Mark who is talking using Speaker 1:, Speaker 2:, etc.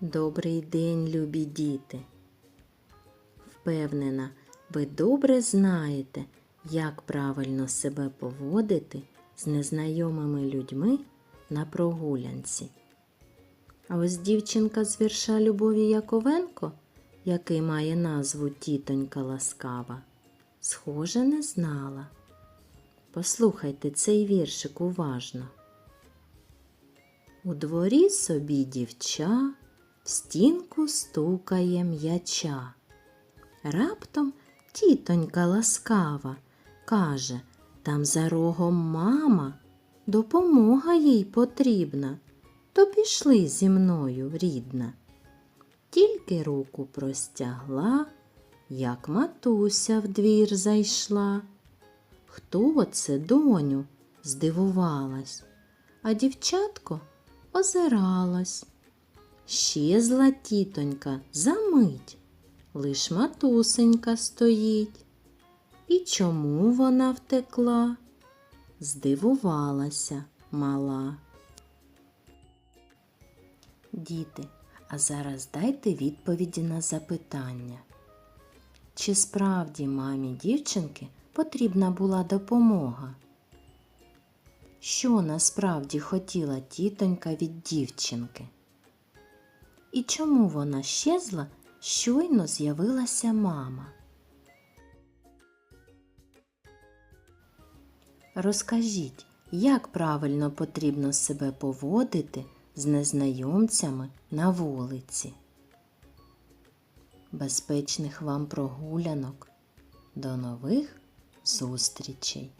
Speaker 1: Добрий день, любі діти. Впевнена, ви добре знаєте, як правильно себе поводити з незнайомими людьми на прогулянці. А ось дівчинка з вірша Любові Яковенко, який має назву Тітонька ласкава, схоже не знала. Послухайте цей віршик уважно. У дворі собі дівча в стінку стукає м'яча. Раптом тітонька ласкава каже, там за рогом мама, допомога їй потрібна, то пішли зі мною, рідна. Тільки руку простягла, як матуся в двір зайшла. Хто це, доню? здивувалась, а дівчатко озиралась. Щезла тітонька за мить, лиш матусенька стоїть. І чому вона втекла? Здивувалася мала. Діти, а зараз дайте відповіді на запитання. Чи справді мамі дівчинки потрібна була допомога? Що насправді хотіла тітонька від дівчинки? І чому вона щезла, щойно з'явилася мама? Розкажіть, як правильно потрібно себе поводити з незнайомцями на вулиці? Безпечних вам прогулянок. До нових зустрічей!